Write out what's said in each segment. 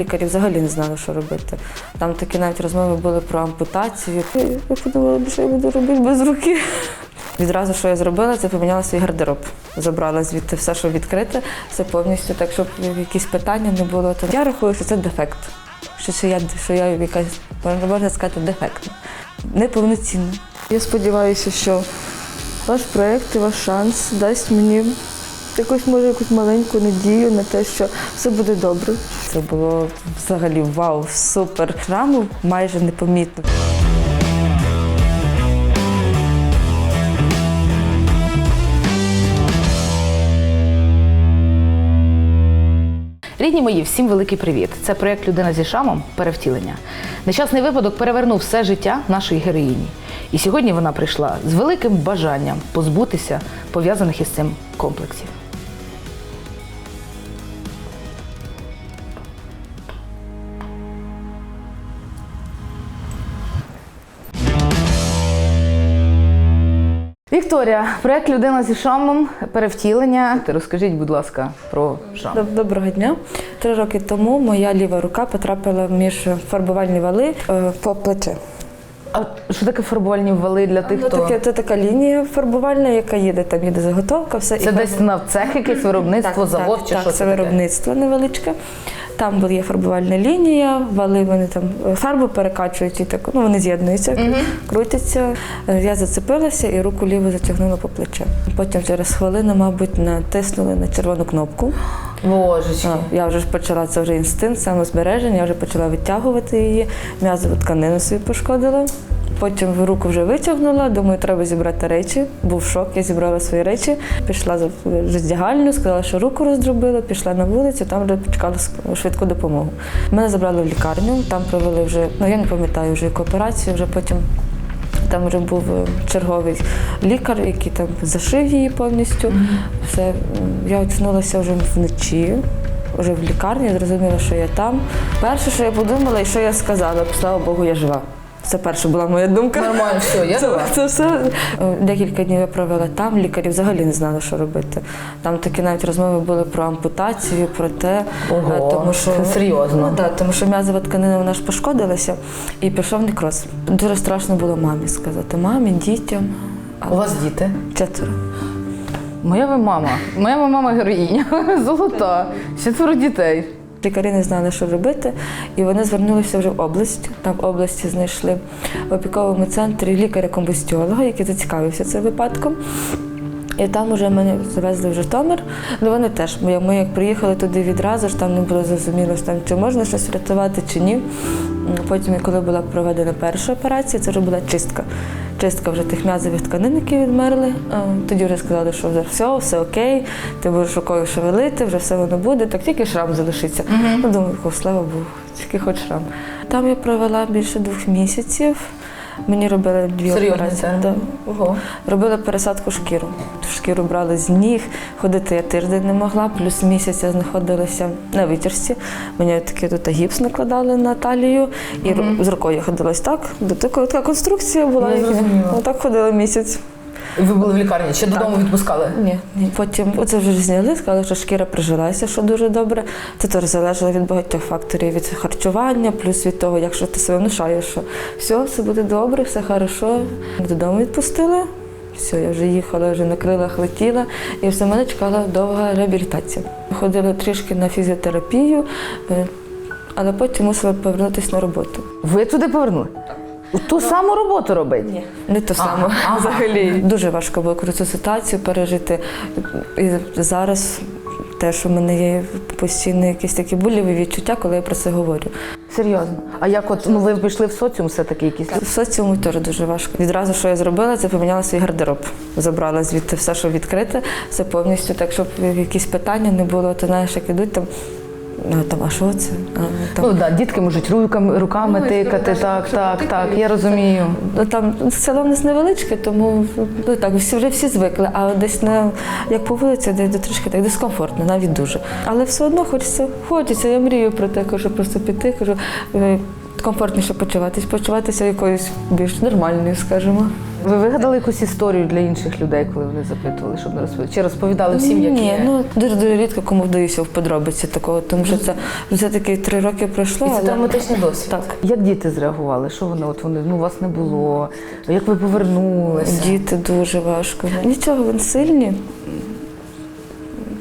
Лікарі взагалі не знали, що робити. Там такі навіть розмови були про ампутацію. Я подумала, що я буду робити без руки. Відразу, що я зробила, це поміняла свій гардероб. Забрала звідти все, що відкрите, все повністю, так щоб якісь питання не було. То я рахую, що це дефект. Що, це я, що я якась, можна сказати, дефектна, неповноцінна. Я сподіваюся, що ваш проєкт і ваш шанс дасть мені якусь, може, якусь маленьку надію на те, що все буде добре. Це було взагалі вау, супер. Шраму майже непомітно. Рідні мої, всім великий привіт! Це проєкт Людина зі шрамом перевтілення. Нещасний випадок перевернув все життя нашої героїні. І сьогодні вона прийшла з великим бажанням позбутися пов'язаних із цим комплексів. Вікторія, проєкт Людина зі шрамом перевтілення. Розкажіть, будь ласка, про шрам. Доброго дня. Три роки тому моя ліва рука потрапила між фарбувальні вали е, по плече. А що таке фарбувальні вали для тих, Ну, хто таке, це така лінія фарбувальна, яка їде, там їде заготовка, все. це і десь на цех якесь виробництво, так, завод так, чи так, що це це таке? виробництво невеличке. Там була є фарбувальна лінія, вали вони там е, фарбу перекачують і так, ну вони з'єднуються, крутяться. Е, Я зацепилася і руку ліву затягнула по плече. Потім через хвилину, мабуть, натиснули на червону кнопку. Божечки. А, Я вже ж почала це вже інстинкт, самозбереження, я вже почала витягувати її, м'язову тканину собі пошкодила. Потім руку вже витягнула, думаю, треба зібрати речі. Був шок, я зібрала свої речі, пішла за роздягальню, сказала, що руку роздробила, пішла на вулицю, там вже почекала швидку допомогу. Мене забрали в лікарню, там провели вже, ну я не пам'ятаю вже яку операцію, вже потім там вже був е, черговий лікар, який там зашив її повністю. Все, я очнулася вже вночі, вже в лікарні, зрозуміла, що я там. Перше, що я подумала і що я сказала, слава Богу, я жива. Це перша була моя думка. Нормально, все, я Це, це все. Е, Декілька днів я провела там, лікарі взагалі не знали, що робити. Там такі навіть розмови були про ампутацію, про те, Ого, е, тому що це серйозно. Ну, да, тому що м'язова тканина вона ж пошкодилася і пішов некроз. Дуже страшно було мамі сказати. Мамі, дітям. А У вас діти? четверо. Моя ви мама. Моя мама героїня. Золота. Четверо дітей. Лікарі не знали, що робити, і вони звернулися вже в область. Там в області знайшли в опіковому центрі лікаря-комбустіолога, який зацікавився цим випадком. І там вже мене завезли в Житомир. Ну вони теж. Ми, ми як приїхали туди відразу, ж там не було зрозуміло, що там, чи можна щось врятувати, чи ні. Потім, коли була проведена перша операція, це вже була чистка. Чистка вже тих м'язових тканин, які відмерли. Тоді вже сказали, що вже все, все окей, ти будеш рукою шевелити, вже все воно буде, так тільки шрам залишиться. Ну, думаю, слава Богу, тільки хоч шрам. Там я провела більше двох місяців. Мені робили дві операції. Да. Ого. Робили пересадку шкіру. Шкіру брали з ніг, ходити я тиждень не могла, плюс місяць я знаходилася на витяжці. Мені такий тут гіпс накладали на талію, і угу. з рукою ходилась так. Така, така конструкція була. Я. Отак ходила місяць. Ви були в лікарні, ще додому відпускали? Ні, ні. Потім оце вже зняли, сказали, що шкіра прижилася, що дуже добре. Це теж залежало від багатьох факторів, від харчування, плюс від того, якщо ти себе внушаєш, що все, все буде добре, все хорошо. Додому відпустили. Все, я вже їхала, вже на крилах летіла, і все мене чекала довга реабілітація. Ходила трішки на фізіотерапію, е, але потім мусила повернутися на роботу. Ви туди повернули? У Ту саму роботу робить? Ні, не то саме ага. взагалі. Дуже важко було цю ситуацію пережити. І зараз те, що в мене є постійно якісь такі боліві відчуття, коли я про це говорю. Серйозно. А як от ну ви пішли в соціум, все-таки якісь? В соціумі теж дуже важко. Відразу, що я зробила, це поміняла свій гардероб. Забрала звідти все, що відкрите, все повністю, так щоб якісь питання не було. Ти знаєш, як ідуть там. А, там, а що це? А, там, Ну да, дітки можуть руками, руками тикати, так, так, так, я розумію. Ну там село в нас невеличке, тому ну так всі вже всі звикли. А десь на як по вулиці, де, де трішки так дискомфортно, навіть дуже. Але все одно хочеться, хочеться. Я мрію про те, кажу, просто піти. Кажу, е, комфортніше почуватись, почуватися якоюсь більш нормальною, скажімо. Ви вигадали якусь історію для інших людей, коли вони запитували, щоб не розповідали? Чи розповідали всім, як Ні, є? ну дуже дуже рідко кому вдаюся в подробиці такого, тому що це вже таки три роки пройшло. І це але- травматичний досвід. Так. Як діти зреагували? Що вони? От вони ну вас не було. Як ви повернулися? Діти дуже важко. Нічого, вони сильні.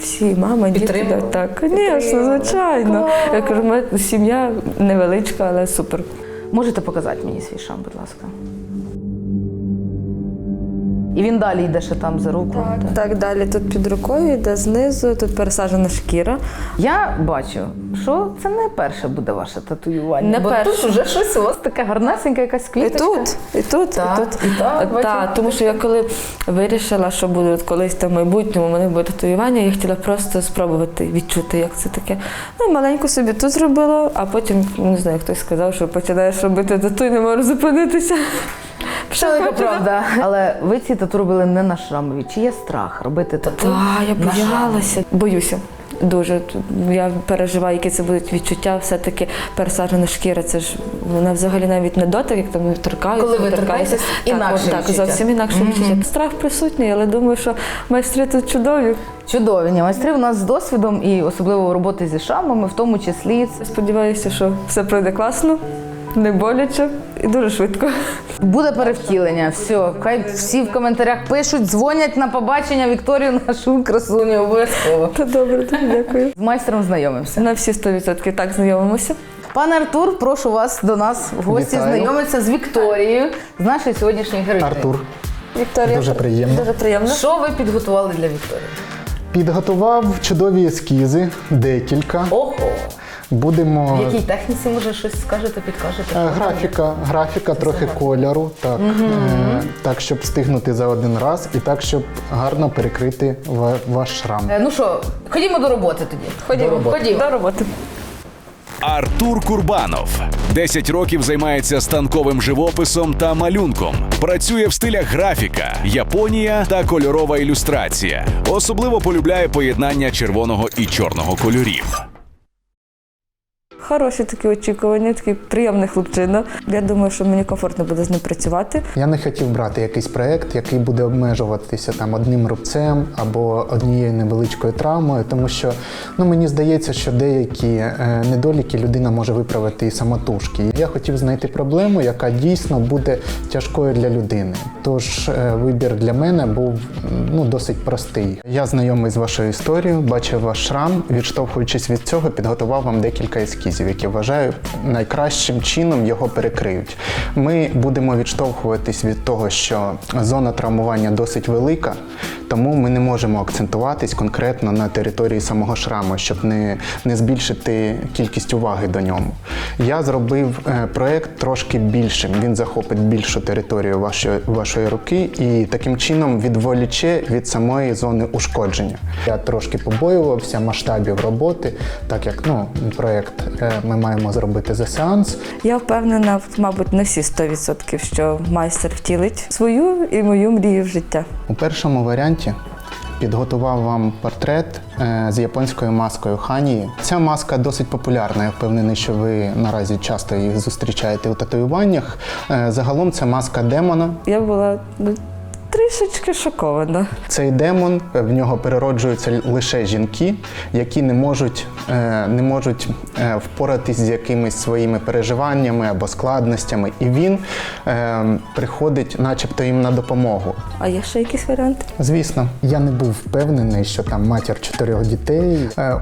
Всі, мама, діти. Так, звісно, звичайно. Я кажу, сім'я невеличка, але супер. Можете показати мені свій шам, будь ласка. І він далі йде ще там за руку. Так, далі тут під рукою йде знизу, тут пересаджена шкіра. Я бачу, що це не перше буде ваше татуювання. Не бо перше. тут вже щось у вас таке гарнесеньке, якась І тут, і тут, Так, і тут. і так, бачу. Так, тому що я коли вирішила, що буде колись там в майбутньому, у мене буде татуювання, я хотіла просто спробувати відчути, як це таке. Ну, маленьку собі тут зробила, а потім, не знаю, хтось сказав, що починаєш робити тату і не можу зупинитися. Велика правда. Але ви ці тату робили не на шрамові. Чи є страх робити тату? Так, я боялася. Боюся. Дуже я переживаю, які це будуть відчуття. Все-таки пересаджена шкіра. Це ж вона взагалі навіть не дотик, як там торкаюся. Коли ви торкаюся. інакше так, відчуття. зовсім інакше відчуття. Страх присутній, але думаю, що майстри тут чудові. Чудові Ні, майстри у нас з досвідом і особливо роботи зі шрамами, в тому числі Сподіваюся, що все пройде класно, не боляче і дуже швидко. буде перевтілення. Все, хай всі в коментарях пишуть, дзвонять на побачення Вікторію нашу красуню обов'язково. Та добре, дуже дякую. З майстром знайомимося. На всі 100% так знайомимося. Пане Артур, прошу вас до нас в гості Вітаю. знайомитися з Вікторією, з нашої сьогоднішньої героїні. Артур, Вікторія, Дуже приємно. Дуже приємно. Що ви підготували для Вікторії? підготував чудові ескізи, декілька. Ого! Будемо В якій техніці може щось скажете, підкажете? Е, графіка, графіка, трохи кольору, так, е, так, щоб встигнути за один раз, і так, щоб гарно перекрити ваш шрам. Е, Ну що, ходімо до роботи тоді. Ходімо, До роботи. ходімо. До роботи. Артур Курбанов 10 років займається станковим живописом та малюнком. Працює в стилях графіка, Японія та кольорова ілюстрація. Особливо полюбляє поєднання червоного і чорного кольорів. Хороші такі очікування, такий приємний хлопчина. Я думаю, що мені комфортно буде з ним працювати. Я не хотів брати якийсь проект, який буде обмежуватися там одним рубцем або однією невеличкою травмою, тому що ну мені здається, що деякі е, недоліки людина може виправити і самотужки. Я хотів знайти проблему, яка дійсно буде тяжкою для людини. Тож е, вибір для мене був ну досить простий. Я знайомий з вашою історією, бачив ваш шрам. Відштовхуючись від цього, підготував вам декілька ескізів, які вважаю найкращим чином його перекриють. Ми будемо відштовхуватись від того, що зона травмування досить велика, тому ми не можемо акцентуватись конкретно на території самого шраму, щоб не, не збільшити кількість уваги до ньому. Я зробив е, проект трошки більшим. Він захопить більшу територію вашої, вашої руки і таким чином відволіче від самої зони ушкодження. Я трошки побоювався масштабів роботи, так як ну, проект е, ми маємо зробити за сеанс. Я впевнена, мабуть, на всі 100%, що майстер втілить свою і мою мрію в життя. У першому варіанті підготував вам портрет е, з японською маскою Ханії. Ця маска досить популярна. Я впевнений, що ви наразі часто їх зустрічаєте у татуюваннях. Е, Загалом це маска демона. Я була трішечки шокована. Цей демон е, в нього перероджуються лише жінки, які не можуть, е, не можуть е, впоратись з якимись своїми переживаннями або складностями, і він приходить, начебто, їм на допомогу. А є ще якісь варіанти? Звісно, я не був впевнений, що там матір чотирьох дітей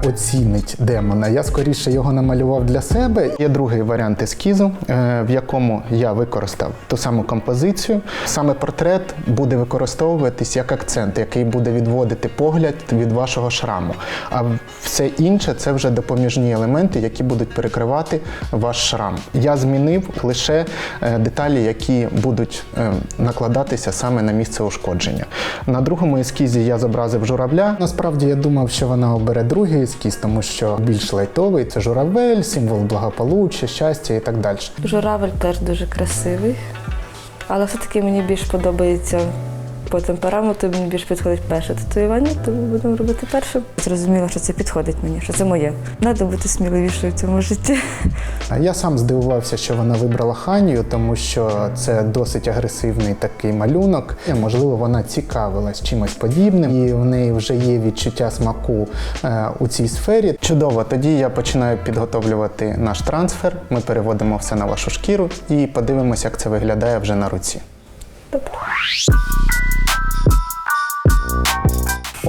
оцінить демона. Я скоріше його намалював для себе. Є другий варіант ескізу, в якому я використав ту саму композицію. Саме портрет буде використовуватись як акцент, який буде відводити погляд від вашого шраму. А все інше це вже допоміжні елементи, які будуть перекривати ваш шрам. Я змінив лише е, деталі, які будуть е, накладатися саме на місце ушкодження. На другому ескізі я зобразив журавля. Насправді я думав, що вона обере другий ескіз, тому що більш лайтовий це журавель, символ благополуччя, щастя і так далі. Журавель теж дуже красивий, але все-таки мені більш подобається По темпераменту мені більш підходить перше татуювання, тому будемо робити перше. Зрозуміла, що це підходить мені, що це моє. Треба бути сміливішою в цьому житті. Я сам здивувався, що вона вибрала ханію, тому що це досить агресивний такий малюнок. Можливо, вона цікавилась чимось подібним, і в неї вже є відчуття смаку е, у цій сфері. Чудово, тоді я починаю підготовлювати наш трансфер. Ми переводимо все на вашу шкіру і подивимося, як це виглядає вже на руці.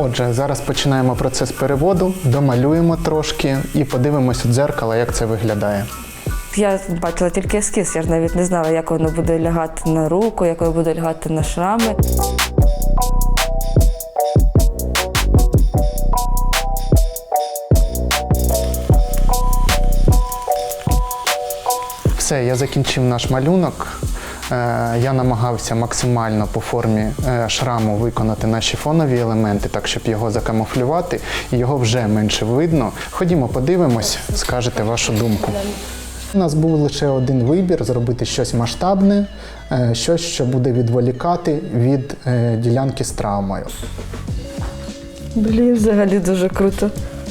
Отже, зараз починаємо процес переводу, домалюємо трошки і подивимося у дзеркало, як це виглядає. Я бачила тільки ескіз, я ж навіть не знала, як воно буде лягати на руку, як воно буде лягати на шрами. Все, я закінчив наш малюнок. Е, Я намагався максимально по формі е, шраму виконати наші фонові елементи, так щоб його закамуфлювати, і його вже менше видно. Ходімо, подивимось, скажете вашу думку. У нас був лише один вибір зробити щось масштабне, е, щось, що буде відволікати від ділянки з травмою. Блін, взагалі дуже круто.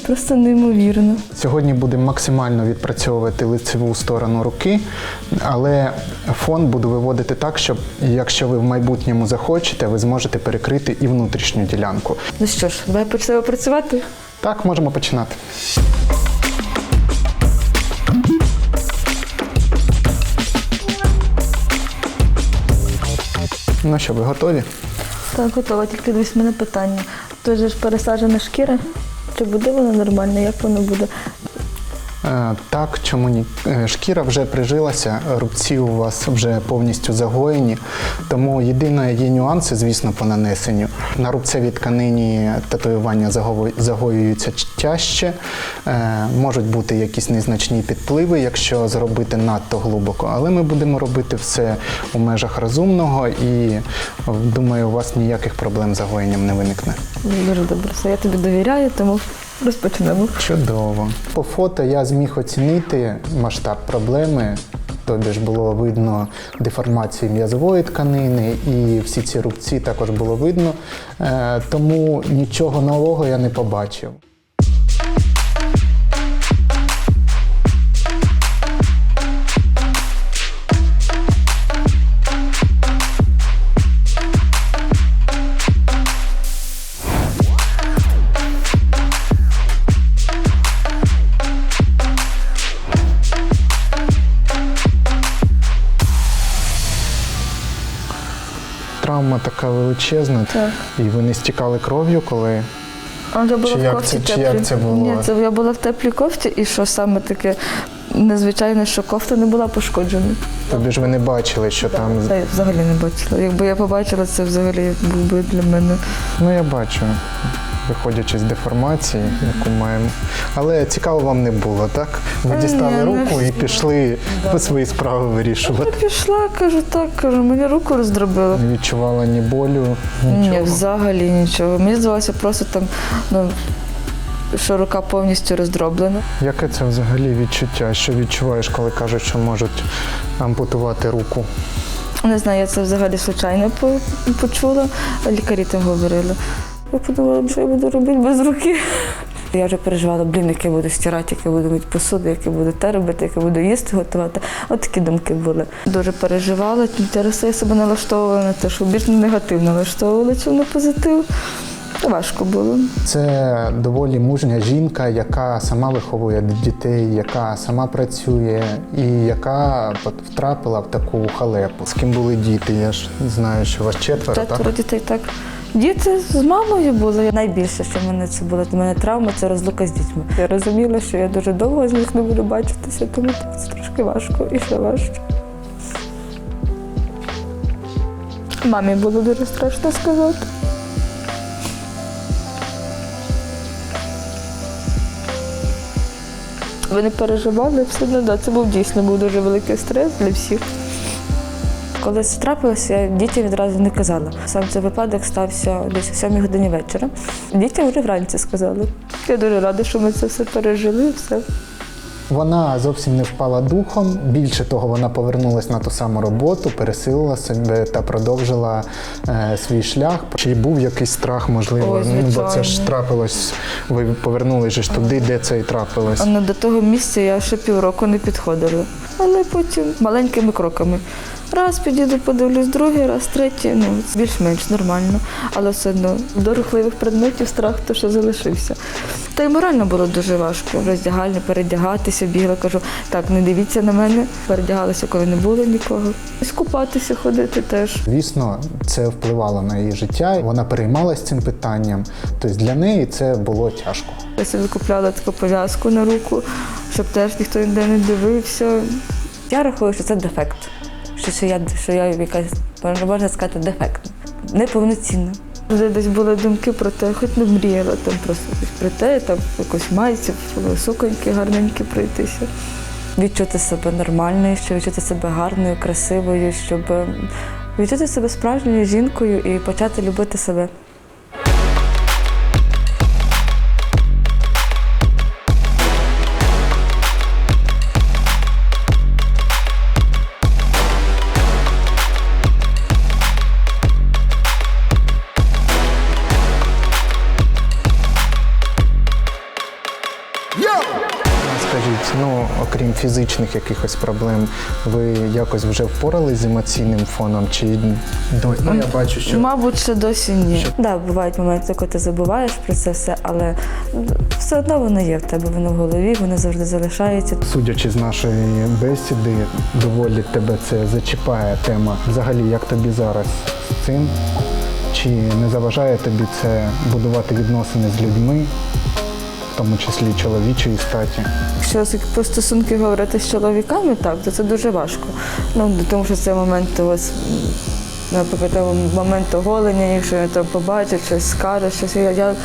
Просто неймовірно. Сьогодні будемо максимально відпрацьовувати лицеву сторону руки, але фон буду виводити так, щоб якщо ви в майбутньому захочете, ви зможете перекрити і внутрішню ділянку. Ну що ж, давай почнемо працювати. Так, можемо починати. Ну що, ви готові? Так, готова. Тільки дивись в мене питання. Же ж пересаджена шкіра. Чи буде воно нормально? Як воно буде? Е, Так, чому ні? Е, Шкіра вже прижилася, рубці у вас вже повністю загоєні. Тому єдине є нюанси, звісно, по нанесенню. На рубцевій тканині татуювання заго- загоюються тяжче. Е, Можуть бути якісь незначні підпливи, якщо зробити надто глибоко. Але ми будемо робити все у межах розумного і думаю, у вас ніяких проблем з загоєнням не виникне. Дуже добре. Все, я тобі довіряю, тому розпочнемо. Чудово. По фото я зміг оцінити масштаб проблеми. Тобі ж було видно деформації м'язової тканини, і всі ці рубці також було видно. Е, тому нічого нового я не побачив. Величезна, Так. і вони стікали кров'ю, коли А я була Чи в як кофті це- чи як це було? Ні, це я була в теплій кофті, і що саме таке незвичайне, що кофта не була пошкоджена. тобі ж ви не бачили, що там. Це я взагалі не бачила. Якби я побачила, це взагалі був би для мене. Ну я бачу, виходячи з деформації, яку маємо. Але цікаво вам не було, так? Ви дістали ні, руку ну, і пішли по свої справи вирішувати. Я пішла, кажу, так, кажу, мені руку роздробило. Не відчувала ні болю, Ні, нічого. взагалі нічого. Мені здавалося просто там, ну, що рука повністю роздроблена. Яке це взагалі відчуття? Що відчуваєш, коли кажуть, що можуть ампутувати руку? Не знаю, я це взагалі случайно по- почула. Лікарі там говорили. Я подумала, що я буду робити без руки. Я вже переживала, блін, як я буду стирати, як я буду мити посуду, як я буду те робити, як я буду їсти готувати. От такі думки були. Дуже переживала, це я себе налаштовувала на те, що більш негативно налаштовувала, чим на позитив. Важко було. Це доволі мужня жінка, яка сама виховує дітей, яка сама працює і яка втрапила в таку халепу. З ким були діти? Я ж знаю, що у вас четверо, Четверо так? дітей так. Діти з мамою були. Найбільше, що в мене це було для мене травма, це розлука з дітьми. Я розуміла, що я дуже довго з них не буду бачитися, тому це трошки важко і ще важче. Мамі було дуже страшно сказати. Вони переживали все одно, да, це був дійсно був дуже великий стрес для всіх. Коли це трапилося, я дітям відразу не казала. Сам цей випадок стався десь о 7 годині вечора. Дітям вже вранці сказали. Я дуже рада, що ми це все пережили. Все. Вона зовсім не впала духом. Більше того, вона повернулася на ту саму роботу, пересилила себе та продовжила е, свій шлях. Чи був якийсь страх, можливо? Ой, ну, бо це ж трапилось. Ви повернулися ж туди, де це і трапилось. А ну, до того місця я ще півроку не підходила. Але потім маленькими кроками. Раз підійду, подивлюсь, другий раз, третій, ну, більш-менш нормально. Але все одно до рухливих предметів страх то ще залишився. Та й морально було дуже важко. Роздягальня, передягатися, бігла, кажу, так, не дивіться на мене. Передягалася, коли не було нікого. Скупатися, ходити теж. Звісно, це впливало на її життя. Вона переймалась цим питанням. Тобто для неї це було тяжко. Я собі купляла таку пов'язку на руку, щоб теж ніхто ніде не дивився. Я рахую, що це дефект. Що, що, я, що я якась, можна сказати, дефектна, Неповноцінна. Вже десь були думки про те, хоч не мріяла там просто про те, там якось майці, суконьки гарненькі пройтися. Відчути себе нормальною, щоб відчути себе гарною, красивою, щоб е, відчути себе справжньою жінкою і почати любити себе. Ну окрім фізичних якихось проблем, ви якось вже впорались з емоційним фоном? Чи до ну, я бачу, що Мабуть, ще досі ні. Так, да, бувають моменти, коли ти забуваєш про це все, але все одно воно є в тебе, воно в голові, воно завжди залишається. судячи з нашої бесіди, доволі тебе це зачіпає тема. Взагалі, як тобі зараз з цим? Чи не заважає тобі це будувати відносини з людьми, тому числі чоловічої статі? Якщо про стосунки говорити з чоловіками, так, то це дуже важко. Ну, тому що це момент ось, наприклад, момент оголення, якщо я там побачу, щось скаже, щось я, я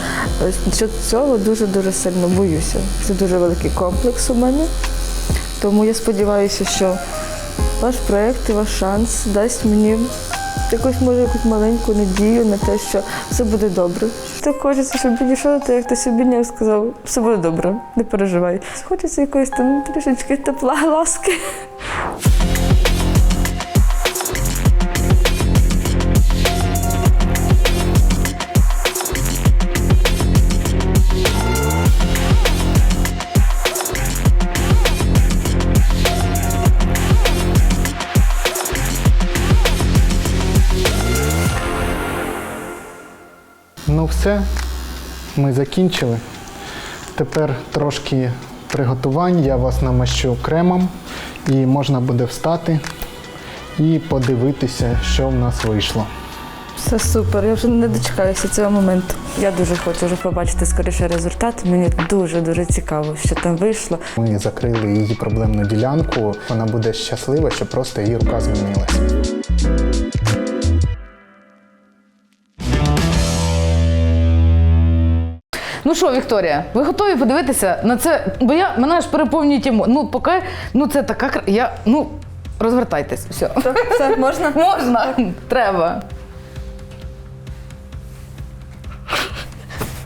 цього дуже-дуже сильно боюся. Це дуже великий комплекс у мене. Тому я сподіваюся, що ваш проєкт і ваш шанс дасть мені якусь, може, якусь маленьку надію на те, що все буде добре. Так хочеться, щоб підійшов, то як собі не сказав, все буде добре, не переживай. Хочеться якоїсь там трішечки тепла, ласки. Все, ми закінчили. Тепер трошки приготувань. Я вас намащу кремом і можна буде встати і подивитися, що в нас вийшло. Все супер, я вже не дочекаюся цього моменту. Я дуже хочу вже побачити скоріше результат. Мені дуже-дуже цікаво, що там вийшло. Ми закрили її проблемну ділянку. Вона буде щаслива, що просто її рука змінилася. Ну що, Вікторія, ви готові подивитися на це? Бо я мене аж переповнюють йому Ну, поки ну це така кра- Я ну розвертайтесь. Все. Все, можна? Можна, треба.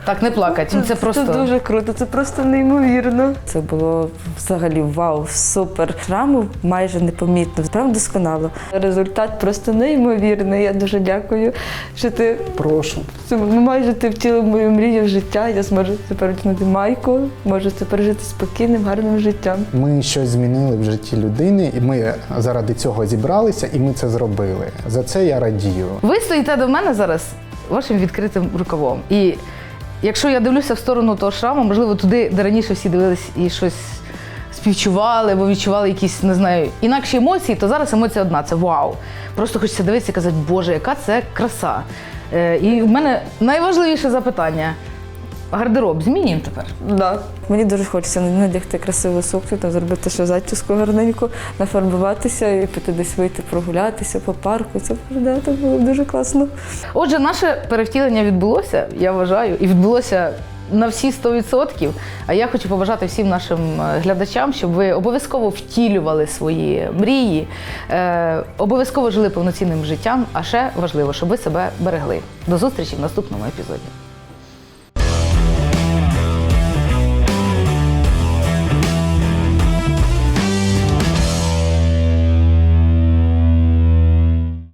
Так, не плакать. Це просто. Це дуже круто, це просто неймовірно. Це було взагалі вау, супер. Шраму майже непомітно, прям досконало. Результат просто неймовірний. Я дуже дякую, що ти Прошу. це ну, майже ти втілив мою мрію в життя. Я зможу тепер одягнути майку, можу тепер жити спокійним, гарним життям. Ми щось змінили в житті людини, і ми заради цього зібралися, і ми це зробили. За це я радію. Ви стоїте до мене зараз вашим відкритим рукавом. І якщо я дивлюся в сторону того шраму, можливо, туди, де раніше всі дивились і щось співчували, або відчували якісь, не знаю, інакші емоції, то зараз емоція одна це вау. Просто хочеться дивитися і казати, Боже, яка це краса. Е, і в мене найважливіше запитання: гардероб змінюємо тепер? Да. Мені дуже хочеться надягти красиву сукню, там зробити ще зачіску гарненьку, нафарбуватися і піти десь вийти прогулятися по парку. Це да, так було дуже класно. Отже, наше перевтілення відбулося, я вважаю, і відбулося на всі 100%. А я хочу побажати всім нашим е, глядачам, щоб ви обов'язково втілювали свої мрії, е, обов'язково жили повноцінним життям, а ще важливо, щоб ви себе берегли. До зустрічі в наступному епізоді.